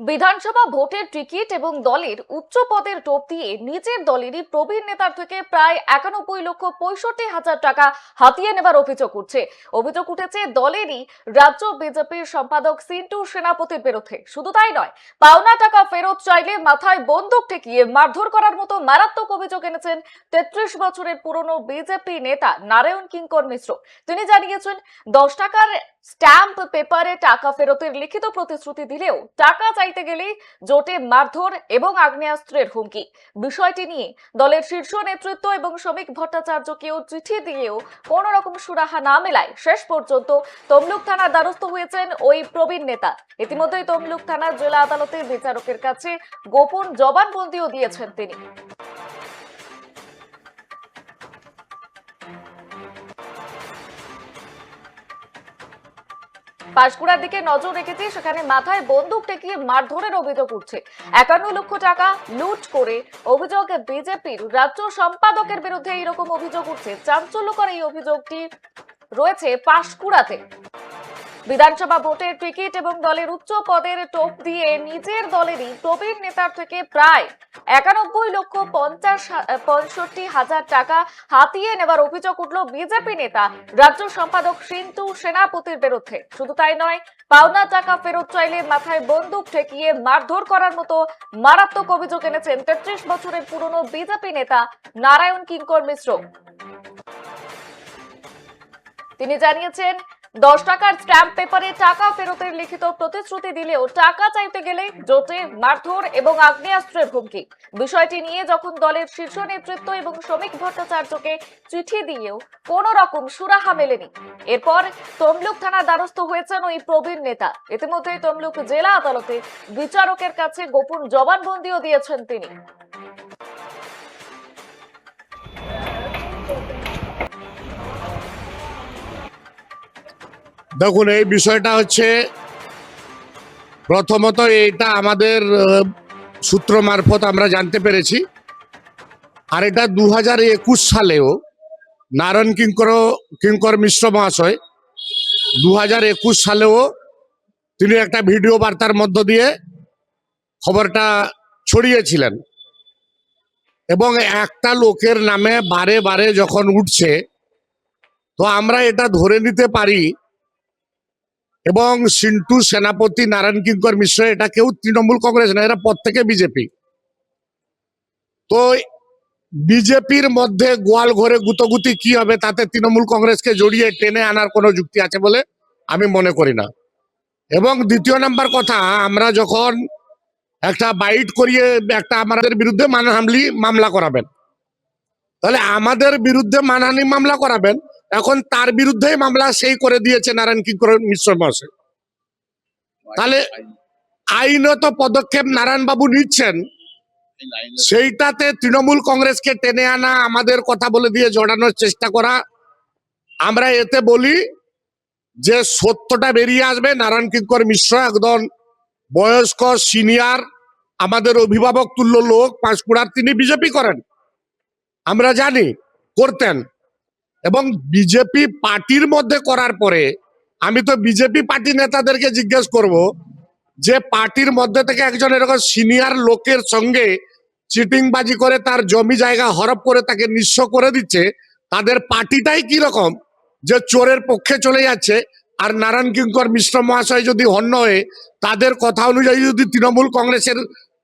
বিধানসভা ভোটের টিকিট এবং দলের উচ্চ পদের টোপ দিয়ে নিজের দলেরই প্রবীণ নেতার থেকে প্রায় একানব্বই লক্ষ পঁয়ষট্টি হাজার টাকা হাতিয়ে নেবার অভিযোগ উঠছে। অভিযোগ উঠেছে, দলেরই রাজ্য বিজেপির সম্পাদক সিন্টু সেনাপতির বিরুদ্ধে। শুধু তাই নয়, পাওনা টাকা ফেরত চাইলে মাথায় বন্দুক ঠেকিয়ে মারধর করার মতো মারাত্মক অভিযোগ এনেছেন তেত্রিশ বছরের পুরনো বিজেপি নেতা নারায়ণ কিঙ্কর মিশ্র। তিনি জানিয়েছেন, দশ টাকার স্ট্যাম্প পেপারে টাকা ফেরতের লিখিত প্রতিশ্রুতি দিলেও টাকা চাইতে গেলে জোটে মারধর এবং আগ্নেয়াস্ত্রের হুমকি। বিষয়টি নিয়ে দলের শীর্ষ নেতৃত্ব এবং শ্রমিক ভট্টাচার্যকেও চিঠি দিয়েও কোন রকম সুরাহা না মেলায় শেষ পর্যন্ত তমলুক থানার দ্বারস্থ হয়েছেন ওই প্রবীণ নেতা। ইতিমধ্যেই তমলুক থানার জেলা আদালতের বিচারকের কাছে গোপন জবানবন্দিও দিয়েছেন তিনি। পাঁশকুড়ার দিকে নজর রেখেছে, সেখানে মাথায় বন্দুক টেকিয়ে মারধরের অভিযোগ উঠছে। একান্ন লক্ষ টাকা লুট করে অভিযোগ বিজেপির রাজ্য সম্পাদকের বিরুদ্ধে এইরকম অভিযোগ উঠছে। চাঞ্চল্যকর এই অভিযোগটি রয়েছে পাঁশকুড়াতে। বিধানসভা ভোটের টিকিট এবং দলের উচ্চ পদের টোপ দিয়ে নিজের দলেরই প্রবীণ নেতার থেকে প্রায় একানব্বই লক্ষ পঞ্চাশ পঁয়ষট্টি হাজার টাকা হাতিয়ে নেবার অভিযোগ উঠল বিজেপি নেতা। রাজ্য সম্পাদক সিন্তু সেনাপতির বিরুদ্ধে। শুধু তাই নয়, পাওনা টাকা ফেরত চাইলে মাথায় বন্দুক ঠেকিয়ে মারধর করার মতো মারাত্মক অভিযোগ এনেছেন তেত্রিশ বছরের পুরনো বিজেপি নেতা নারায়ণ কিঙ্কর মিশ্র। তিনি জানিয়েছেন দশ টাকার স্ট্যাম্প পেপারে টাকা ফেরতের লিখিত প্রতিশ্রুতি দিলেও টাকা চাইতে গেলে জোটে মারধর এবং আগ্নেয়াস্ত্রের হুমকি। বিষয়টি নিয়ে যখন দলের শীর্ষ নেতৃত্ব এবং শ্রমিক ভট্টাচার্যকে চিঠি দিয়েও কোন রকম সুরাহা মেলেনি। এরপর তমলুক থানার দ্বারস্থ হয়েছেন ওই প্রবীণ নেতা। ইতিমধ্যে তমলুক জেলা আদালতে বিচারকের কাছে গোপন জবানবন্দিও দিয়েছেন তিনি। দেখুন, এই বিষয়টা হচ্ছে প্রথমত এটা আমাদের সূত্র মারফত আমরা জানতে পেরেছি। আর এটা দু হাজার একুশ সালেও নারায়ণ কিঙ্কর কিঙ্কর মিশ্র মহাশয় দু হাজার একুশ সালেও তিনি একটা ভিডিও বার্তার মধ্য দিয়ে খবরটা ছড়িয়েছিলেন। এবং একটা লোকের নামে বারে বারে যখন উঠছে, তো আমরা এটা ধরে নিতে পারি এবং সিন্টু সেনাপতি নারায়ণ কিঙ্কর মিশ্র, এটা কেউ তৃণমূল কংগ্রেস না, এরা প্রত্যেকে বিজেপি। তো বিজেপির মধ্যে গোয়াল ঘরে গুতগুতি কি হবে তাতে তৃণমূল কংগ্রেসকে জড়িয়ে টেনে আনার কোনো যুক্তি আছে বলে আমি মনে করি না। এবং দ্বিতীয় নাম্বার কথা, আমরা যখন একটা বাইট করিয়ে একটা আমাদের বিরুদ্ধে মানহামলি মামলা করাবেন, তাহলে আমাদের বিরুদ্ধে মানহানি মামলা করাবেন এখন তার বিরুদ্ধেই মামলা সেই করে দিয়েছে নারায়ণ কিঙ্কর মিশ্র মহাশয়? তাহলে আইনত পদক্ষেপ নারায়ণ বাবু নিচ্ছেন, সেইটাতে তৃণমূল কংগ্রেসকে টেনে আনা, আমাদের কথা বলে দিয়ে জড়ানোর চেষ্টা করা। আমরা এতে বলি যে সত্যটা বেরিয়ে আসবে, নারায়ণ কিঙ্কর মিশ্র একদম বয়স্ক সিনিয়র, আমাদের অভিভাবক তুল্য লোক, পাঁশকুড়ার, তিনি বিজেপি করেন। আমরা জানি, করতেন। এবং বিজেপি পার্টির মধ্যে করার পরে আমি তো বিজেপি পার্টি নেতাদেরকে জিজ্ঞেস করব যে পার্টির মধ্যে থেকে একজন এরকম সিনিয়র লোকের সঙ্গে চিটিংবাজি করে তার জমি জায়গা হরপ করে তাকে নিঃস্ব করে দিচ্ছে, তাদের পার্টিটাই কি রকম? যে চোরের পক্ষে চলে যাচ্ছে আর নারায়ণ কিঙ্কর মিশ্র মহাশয় যদি হন্য হয়ে, তাদের কথা অনুযায়ী যদি তৃণমূল কংগ্রেসের